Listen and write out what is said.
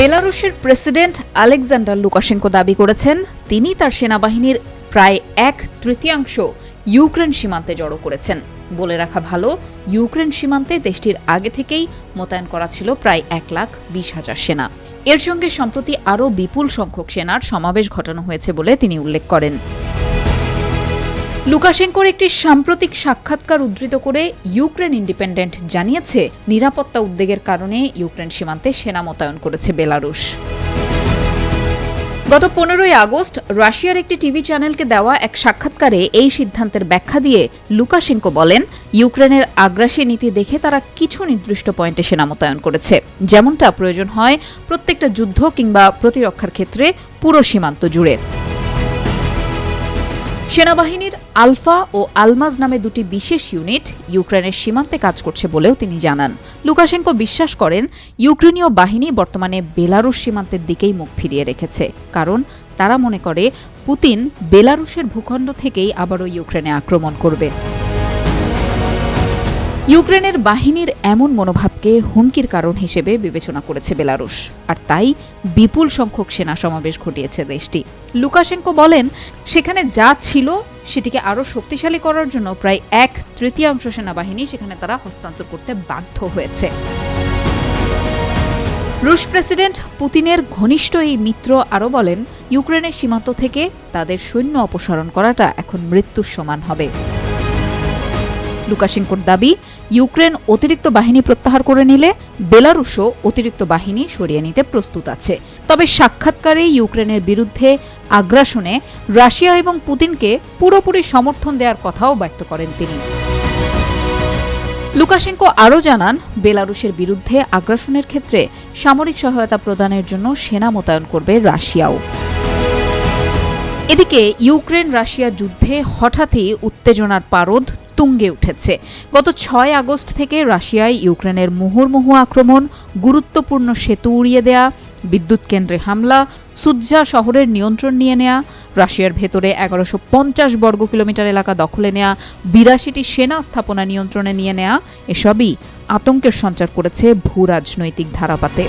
বেলারুশের president Alexander Lukashenko দাবি করেছেন, তিনি তার সেনাবাহিনীর প্রায় এক তৃতীয়াংশ ইউক্রেন সীমান্তে জড়ো করেছেন। বলে রাখা ভালো, ইউক্রেন সীমান্তে দেশটির আগে থেকেই মোতায়েন করা ছিল প্রায় এক লাখ বিশ হাজার সেনা। এর সঙ্গে সম্প্রতি আরও বিপুল সংখ্যক সেনার সমাবেশ ঘটানো হয়েছে বলে তিনি উল্লেখ করেন। লুকাশেঙ্কোর একটি সাম্প্রতিক সাক্ষাৎকার উদ্ধৃত করে ইউক্রেন ইন্ডিপেন্ডেন্ট জানিয়েছে, নিরাপত্তা উদ্বেগের কারণে ইউক্রেন সীমান্তে সেনা মোতায়েন করেছে বেলারুশ। গত পনেরোই আগস্ট রাশিয়ার একটি টিভি চ্যানেলকে দেওয়া এক সাক্ষাৎকারে এই সিদ্ধান্তের ব্যাখ্যা দিয়ে লুকাশেঙ্কো বলেন, ইউক্রেনের আগ্রাসী নীতি দেখে তারা কিছু নির্দিষ্ট পয়েন্টে সেনা মোতায়েন করেছে। যেমনটা প্রয়োজন হয় প্রত্যেকটা যুদ্ধ কিংবা প্রতিরক্ষার ক্ষেত্রে পুরো সীমান্ত জুড়ে। সেনাবাহিনীর আলফা ও আলমাজ নামে দুটি বিশেষ ইউনিট ইউক্রেনের সীমান্তে কাজ করছে বলেও তিনি জানান। লুকাশেঙ্কো বিশ্বাস করেন, ইউক্রেনীয় বাহিনী বর্তমানে বেলারুশ সীমান্তের দিকেই মুখ ফিরিয়ে রেখেছে। কারণ তারা মনে করে, পুতিন বেলারুশের ভূখণ্ড থেকেই আবারও ইউক্রেনে আক্রমণ করবে। ইউক্রেনের বাহিনীর এমন মনোভাবকে হুমকির কারণ হিসেবে বিবেচনা করেছে বেলারুশ। আর তাই বিপুল সংখ্যক সেনা সমাবেশ ঘটিয়েছে দেশটি। লুকাশেঙ্কো বলেন, সেখানে যা ছিল সেটিকে আরও শক্তিশালী করার জন্য প্রায় এক তৃতীয়াংশ সেনাবাহিনী সেখানে তারা হস্তান্তর করতে বাধ্য হয়েছে। রুশ প্রেসিডেন্ট পুতিনের ঘনিষ্ঠ এই মিত্র আরও বলেন, ইউক্রেনের সীমান্ত থেকে তাদের সৈন্য অপসারণ করাটা এখন মৃত্যুর সমান হবে। লুকাশেঙ্কোর দাবি, ইউক্রেন অতিরিক্ত বাহিনী প্রত্যাহার করে নিলে বেলারুশও অতিরিক্ত বাহিনী সরিয়ে নিতে প্রস্তুত আছে। তবে সাক্ষাৎকারে ইউক্রেনের বিরুদ্ধে আগ্রাসনে রাশিয়া এবং পুতিনকে পুরোপুরি সমর্থন দেওয়ার কথাও ব্যক্ত করেন তিনি। লুকাশেঙ্কো আরও জানান, বেলারুশের বিরুদ্ধে আগ্রাসনের ক্ষেত্রে সামরিক সহায়তা প্রদানের জন্য সেনা মোতায়েন করবে রাশিয়াও। এদিকে ইউক্রেন রাশিয়া যুদ্ধে হঠাৎই উত্তেজনার পারদ তুঙ্গে উঠেছে। গত ছয় আগস্ট থেকে রাশিয়ায় ইউক্রেনের মুহুর্মুহু আক্রমণ, গুরুত্বপূর্ণ সেতু উড়িয়ে দেয়া, বিদ্যুৎ কেন্দ্রে হামলা সুজ্জা শহরের নিয়ন্ত্রণ নিয়ে নেয়া, রাশিয়ার ভেতরে এগারোশো পঞ্চাশ বর্গ কিলোমিটার এলাকা দখলে নেয়া, বিরাশিটি সেনা স্থাপনা নিয়ন্ত্রণে নিয়ে নেয়া, এসবই আতঙ্কের সঞ্চার করেছে ভূ রাজনৈতিক ধারাপাতে।